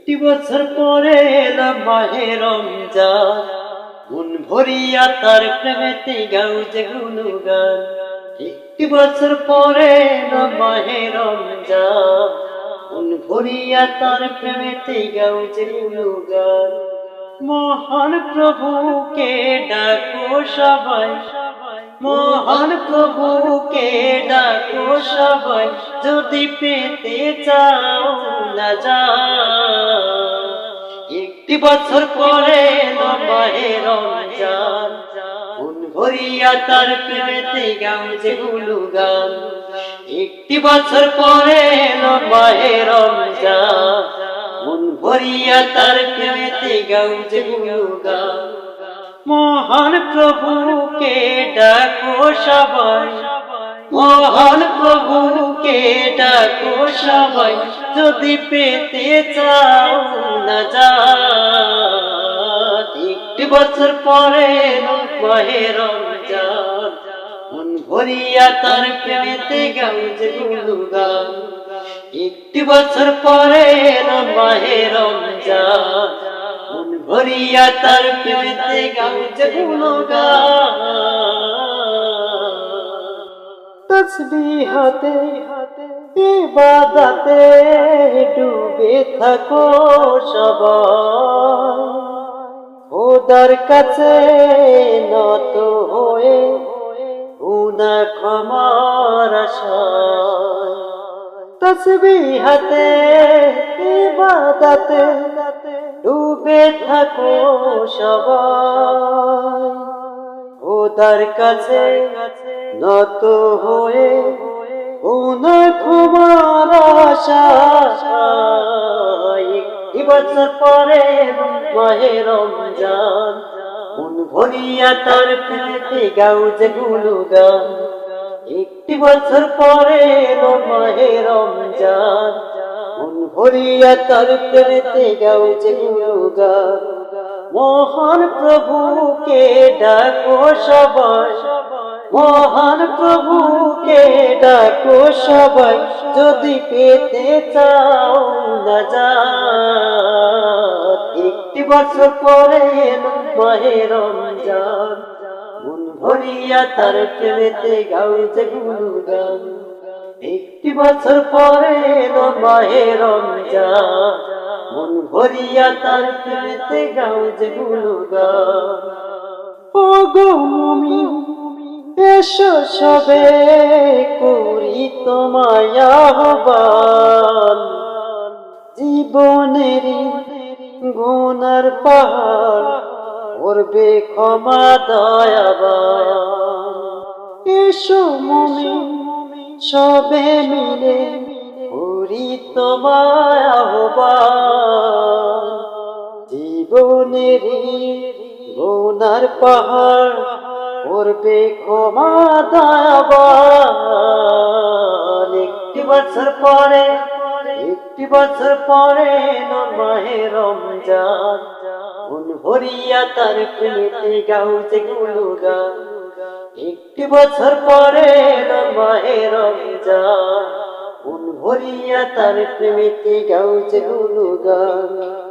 একটি বছর পরে এলো মাহে রমজান। মন ভরিয়া তার প্রেমেতে গাও যে গুনগান একটি বছর পরে এলো মাহে রমজান। মন ভরিয়া তার প্রেমেতে গাও যে গুনগান মহান প্রভুকে ডাকো সবাই। মহান প্রভুকে ডাকো সবাই। যদি পেতে চাও না যা একটি বছর পরে তার প্রেমেতে গাও যে গান একটি বছর পরে এলো মাহে রমজান। মন ভরিয়া তার প্রেমেতে গাও যে গান মহান প্রভুকে ডাকো সবাই। মহান প্রভুকে ডাকো সবাই, যদি পেতে চাও না যা একটি বছর পরে মাহে রমজান, মন ভরিয়া তার প্রেমেতে গাও যে গান একটি বছর পরে মাহে রমজান, মন ভরিয়া তার প্রেমেতে গাও যে তসবিহাতে ইবাদতে ডুবে থাকো সবাই। খোদার কাছে নত হয়ে উনা ক্ষমার তসবিহাতে ইবাদতে ডুবে থাকো সবাই। খোদার কাছে নত হয়ে উনা ক্ষমার আশায়। একটি বছর পরে মাহে রমজান। মন ভরিয়া তার পেতে গাও যে গুলগান একটি বছর পরে মাহে রমজান। মন ভরিয়া তার পেতে গাও যে গুলগান মহান প্রভুকে ডাকো সবাই। মহান প্রভুকে ডাকো সবাই, যদি পেতে চাও না যা একটি বছর পরে মাহে রমজান, মন ভরিয়া তার প্রেমেতে গাও যে গুনগান একটি বছর পরে মাহে রমজান, মন ভরিয়া তার প্রেমেতে গাও যে গুনগান ও গো এসো সবে করি তোমায় আহ্বান। জীবনের গুনার পাহাড় করবে ক্ষমা দয়াবান। এসো মনে সবে মিলে করি তোমায় আহ্বান। জীবনের গুনার পাহাড় করবে ক্ষমা দয়াবান। একটি বছর পরে, একটি বছর পরে মাহে রমজান। মন ভরিয়া তার প্রেমেতে গাও যে গুলগান একটি বছর পরে মাহে রমজান। মন ভরিয়া তার প্রেমেতে গাও যে গুলগান